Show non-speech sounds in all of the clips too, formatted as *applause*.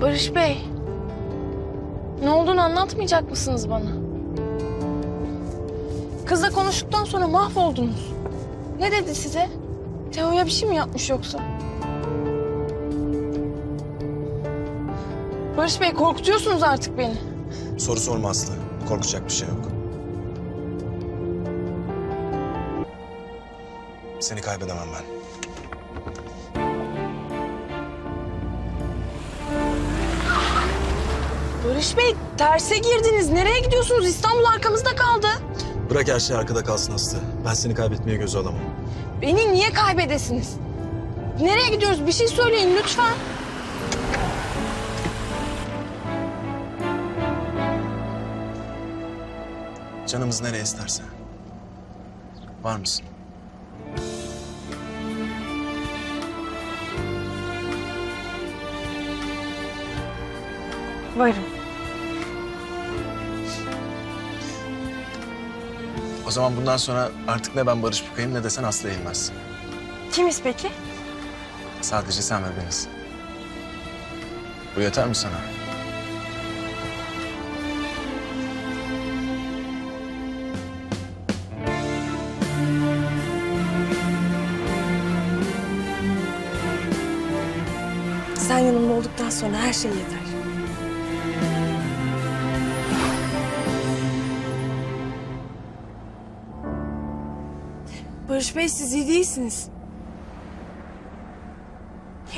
Barış Bey. Ne olduğunu anlatmayacak mısınız bana? Kızla konuştuktan sonra mahvoldunuz. Ne dedi size? Teo'ya bir şey mi yapmış yoksa? Barış Bey korkutuyorsunuz artık beni. Soru sorma Aslı. Korkacak bir şey yok. Seni kaybedemem ben. Barış Bey terse girdiniz. Nereye gidiyorsunuz? İstanbul arkamızda kaldı. Bırak her şey arkada kalsın Aslı. Ben seni kaybetmeye göze alamam. Beni niye kaybedesiniz? Nereye gidiyoruz? Bir şey söyleyin lütfen. Canımız nereye isterse. Var mısın? Varım. O zaman bundan sonra artık ne ben Barış Bükay'ım ne de sen Aslı Eğilmezsin. Kimiz peki? Sadece sen ve Deniz. Bu yeter mi sana? Sen yanımda olduktan sonra her şey yeter. Barış Bey siz iyi değilsiniz.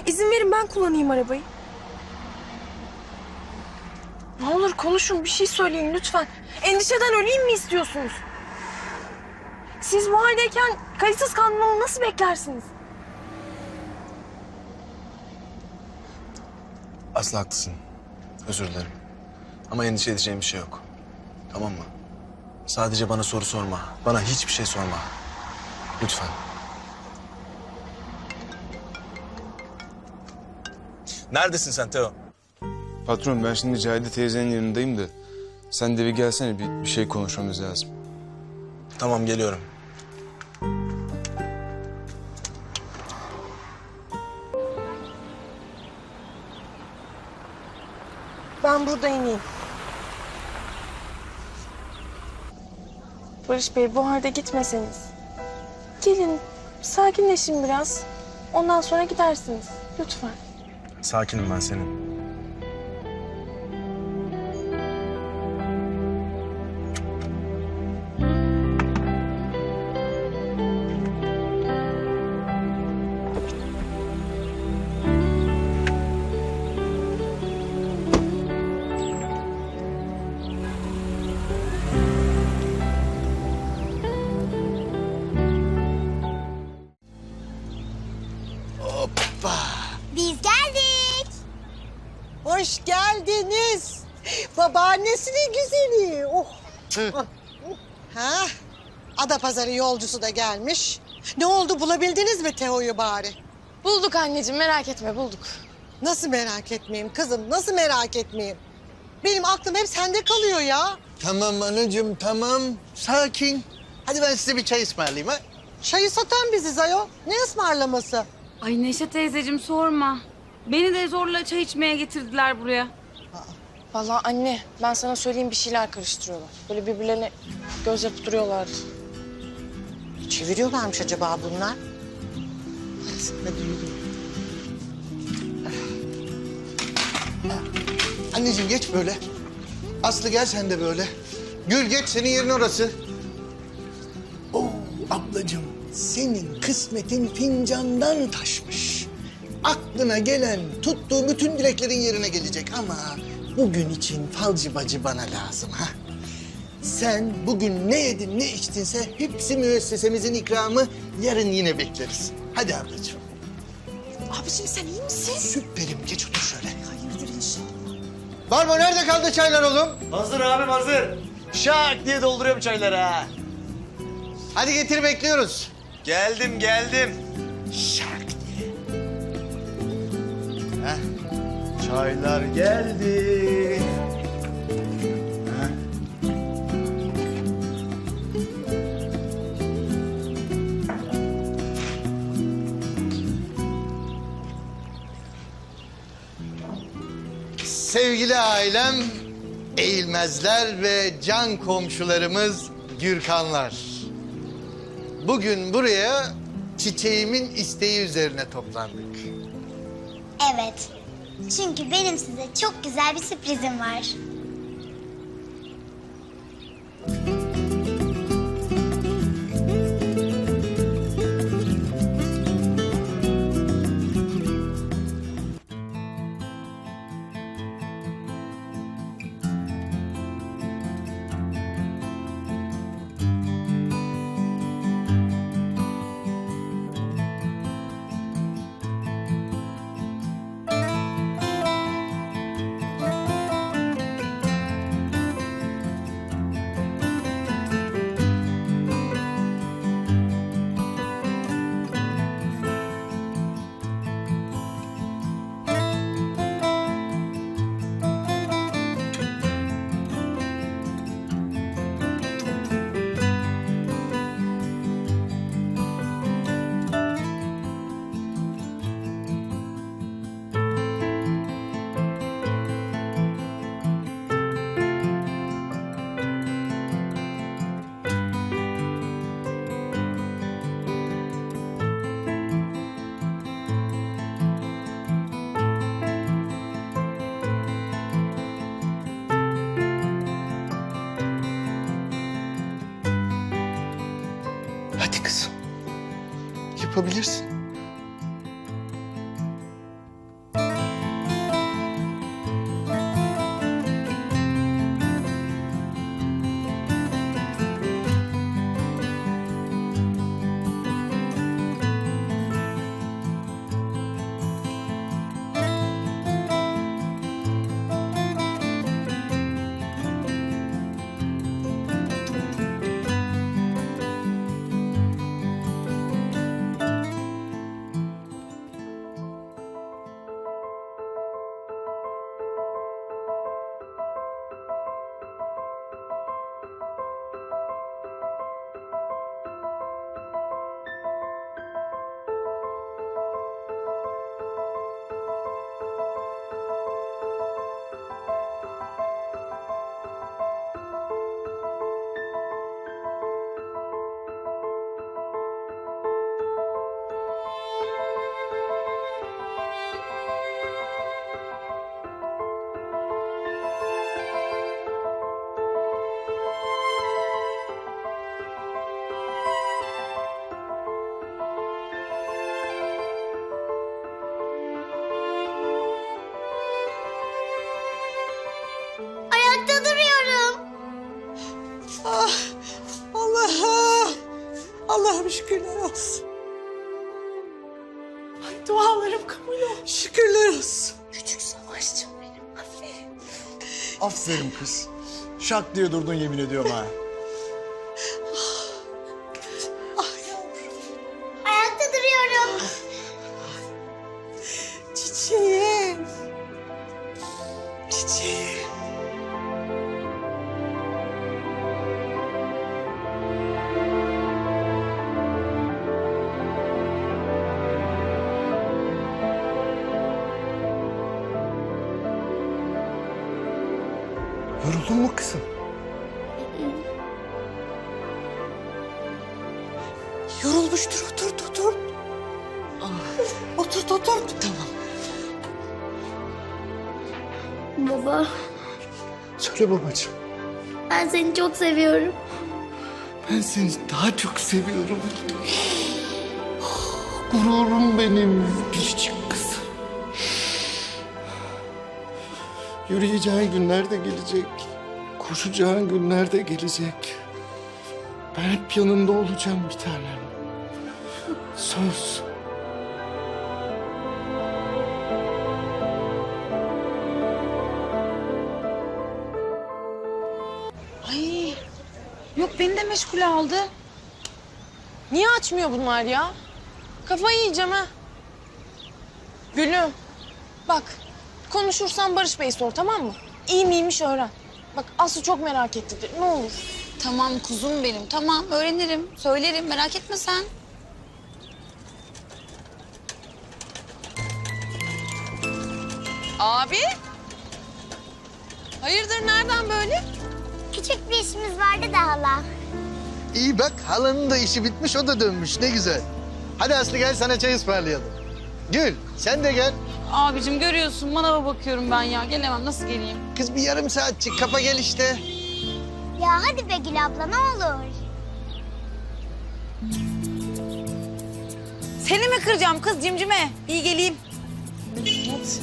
İzin verin ben kullanayım arabayı. Ne olur konuşun bir şey söyleyin lütfen. Endişeden öleyim mi istiyorsunuz? Siz bu haldeyken kayıtsız kalmamı nasıl beklersiniz? Aslı haklısın. Özür dilerim. Ama endişe edeceğim bir şey yok. Tamam mı? Sadece bana soru sorma. Bana hiçbir şey sorma. Lütfen. Neredesin sen Teo? Patron ben şimdi Cahide teyzenin yanındayım da sen de bir gelsene bir, bir şey konuşmamız lazım. Tamam geliyorum. Ben burada ineyim. Barış Bey bu halde gitmeseniz. Gelin sakinleşin biraz. Ondan sonra gidersiniz. Lütfen. Sakinim ben senin. Hoş geldiniz. Babaannesinin güzeli. Oh. ha? Adapazarı yolcusu da gelmiş. Ne oldu bulabildiniz mi Teo'yu bari? Bulduk anneciğim merak etme bulduk. Nasıl merak etmeyeyim kızım nasıl merak etmeyeyim? Benim aklım hep sende kalıyor ya. Tamam anacığım tamam. Sakin. Hadi ben size bir çay ısmarlayayım ha. Çayı satan biziz ayol. Ne ısmarlaması? Ay Neşe teyzeciğim sorma. Beni de zorla çay içmeye getirdiler buraya. Vallahi anne ben sana söyleyeyim bir şeyler karıştırıyorlar. Böyle birbirlerine göz yapıp duruyorlardı. Çeviriyorlarmış acaba bunlar? Hadi yürü. Anneciğim geç böyle. Aslı gel sen de böyle. Gül geç senin yerin orası. Oo ablacığım senin kısmetin fincandan taşmış. Aklına gelen tuttuğu bütün dileklerin yerine gelecek ama bugün için falcı bacı bana lazım ha. Sen bugün ne yedin ne içtinse hepsi müessesemizin ikramı yarın yine bekleriz. Hadi ablacığım. Abiciğim sen iyi misin? Süperim geç otur şöyle. Hayırdır inşallah. Barbo nerede kaldı çaylar oğlum? Hazır abim hazır. Şak diye dolduruyorum çayları ha. Hadi getir bekliyoruz. Geldim geldim. Şak Çaylar geldi. sevgili ailem, eğilmezler ve can komşularımız Gürkanlar. Bugün buraya çiçeğimin isteği üzerine toplandık. Evet. Çünkü benim size çok güzel bir sürprizim var. Yapabilirsin. Aferin kız. Şak diye durdun yemin ediyorum ha. Otur otur. Tamam. Baba, Söyle babacığım. ben seni çok seviyorum. Ben seni daha çok seviyorum. Gururum benim biricik kızım. Yürüyeceğin günler de gelecek. Koşacağın günler de gelecek. Ben hep yanında olacağım bir tanem. Söz. Yok beni de meşgule aldı. Niye açmıyor bunlar ya? Kafayı yiyeceğim ha. Gülüm. Bak konuşursan Barış Bey sor tamam mı? İyi miymiş öğren. Bak Aslı çok merak etti. Ne olur. Tamam kuzum benim. Tamam öğrenirim. Söylerim merak etme sen. Abi. Hayırdır nereden böyle? Küçük bir işimiz vardı da hala. İyi bak halanın da işi bitmiş o da dönmüş ne güzel. Hadi Aslı gel sana çay ısmarlayalım. Gül sen de gel. Abicim görüyorsun manava bakıyorum ben ya. Gelemem nasıl geleyim? Kız bir yarım saatçik kapa gel işte. Ya hadi be Gül abla ne olur. Seni mi kıracağım kız cimcime? İyi geleyim. Hadi.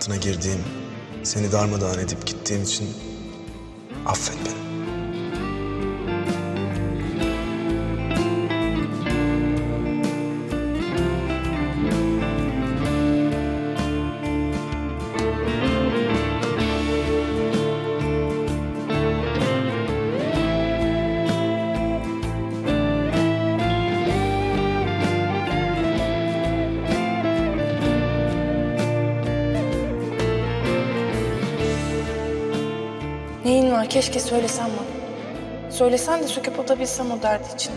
Hayatına girdiğim, seni darmadağın edip gittiğim için affet beni. Keşke söylesen bana. Söylesen de söküp atabilsem o derdi için.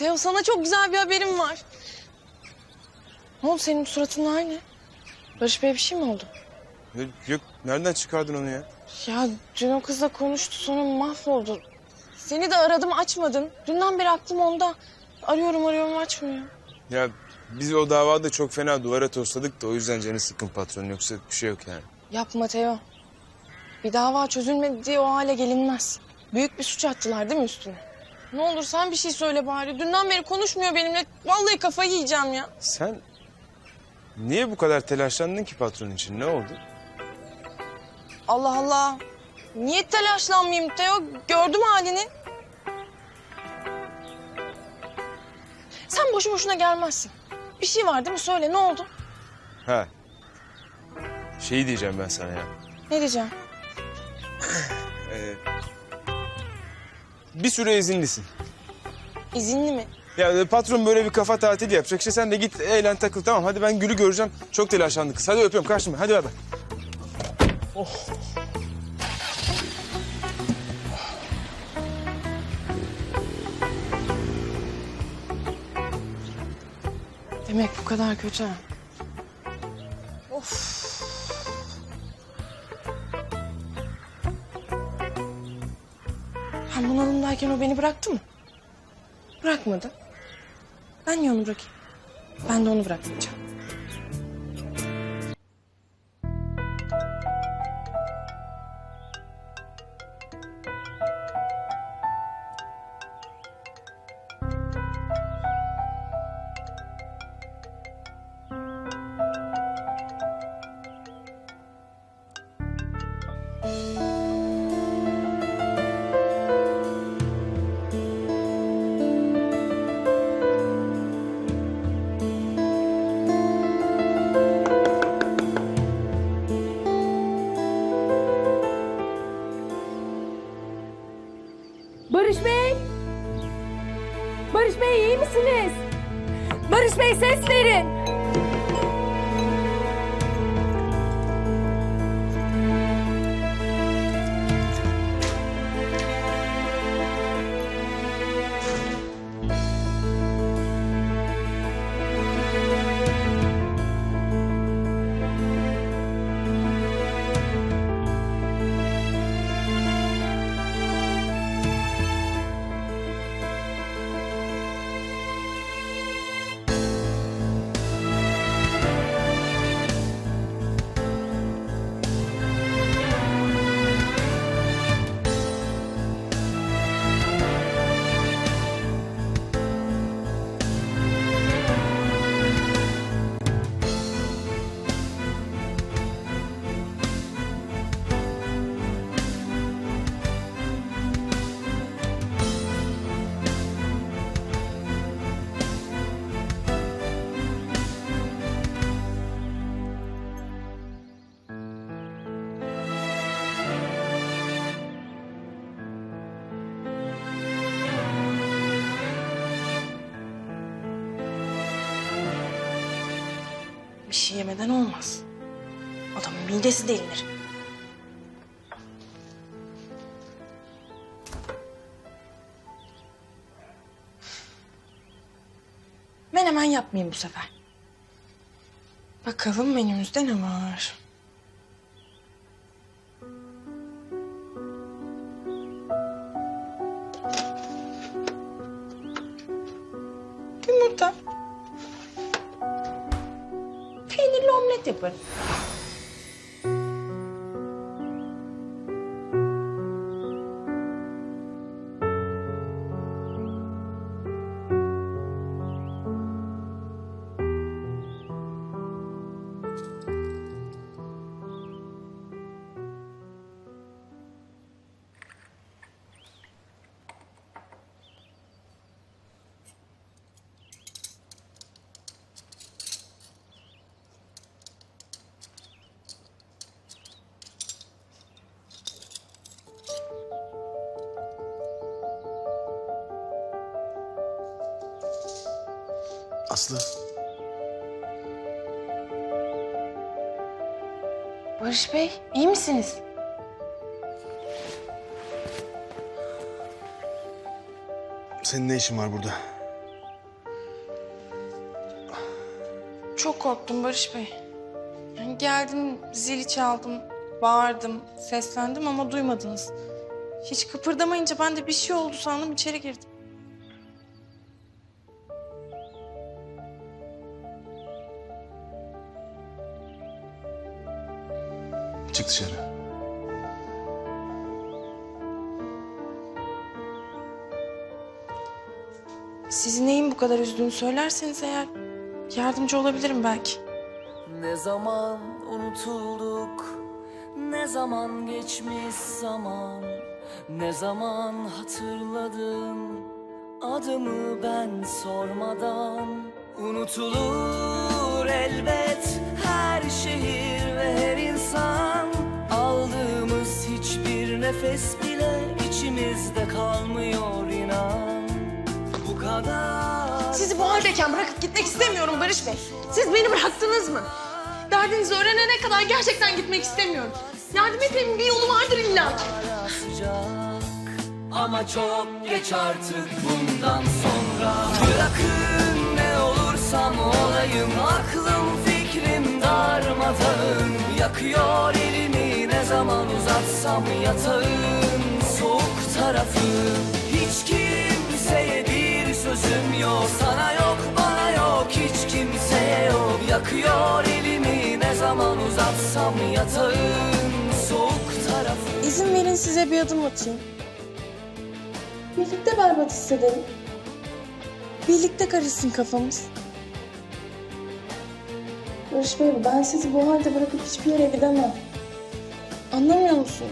Teo sana çok güzel bir haberim var. Ne oldu senin suratın aynı? Barış Bey bir şey mi oldu? Yok, yok nereden çıkardın onu ya? Ya dün o kızla konuştu sonra mahvoldu. Seni de aradım açmadın. Dünden beri aklım onda. Arıyorum arıyorum açmıyor. Ya biz o davada çok fena duvara tosladık da o yüzden canı sıkkın patron yoksa bir şey yok yani. Yapma Teo. Bir dava çözülmedi diye o hale gelinmez. Büyük bir suç attılar değil mi üstüne? Ne olur sen bir şey söyle bari. Dünden beri konuşmuyor benimle. Vallahi kafayı yiyeceğim ya. Sen niye bu kadar telaşlandın ki patron için ne oldu? Allah Allah. Niye telaşlanmayayım Teo? Gördüm halini. Sen boşu boşuna gelmezsin. Bir şey var değil mi? Söyle ne oldu? Ha. Şeyi diyeceğim ben sana ya. Ne diyeceğim? *laughs* Ee, bir süre izinlisin. İzinli mi? Ya e, patron böyle bir kafa tatili yapacak. İşte sen de git eğlen takıl tamam. Hadi ben Gül'ü göreceğim. Çok telaşlandı kız. Hadi öpüyorum kaçtım. Hadi bay bay. Demek bu kadar kötü. ha. Bunalımdayken o beni bıraktı mı? Bırakmadı. Ben niye onu bırakayım? Ben de onu bırakmayacağım. Barış Bey! Barış Bey iyi misiniz? Barış Bey ses verin! Bir şey yemeden olmaz. Adamın midesi delinir. Ben hemen yapmayayım bu sefer. Bakalım menümüzde ne var? open. Aslı. Barış Bey, iyi misiniz? Senin ne işin var burada? Çok korktum Barış Bey. Yani geldim, zili çaldım, bağırdım, seslendim ama duymadınız. Hiç kıpırdamayınca ben de bir şey oldu sandım, içeri girdim. Çık dışarı. Sizi neyin bu kadar üzdüğünü söylerseniz eğer yardımcı olabilirim belki. Ne zaman unutulduk Ne zaman geçmiş zaman Ne zaman hatırladın Adımı ben sormadan Unutulur elbet nefes bile içimizde kalmıyor inan Bu kadar Sizi bu haldeyken bırakıp gitmek istemiyorum Barış Bey. Siz beni bıraktınız mı? Derdinizi öğrenene kadar gerçekten gitmek istemiyorum. Yardım etmemin bir yolu vardır illa ki. hala sıcak Ama çok geç artık bundan sonra Bırakın ne olursam olayım Aklım fikrim darmadağın Yakıyor elimi ne zaman uzatsam yatağın soğuk tarafı Hiç kimseye bir sözüm yok Sana yok bana yok hiç kimseye yok Yakıyor elimi ne zaman uzatsam yatağın soğuk tarafı İzin verin size bir adım atayım. Birlikte berbat hissedelim. Birlikte karışsın kafamız. Barış Bey ben sizi bu halde bırakıp hiçbir yere gidemem. Anlamıyor musunuz?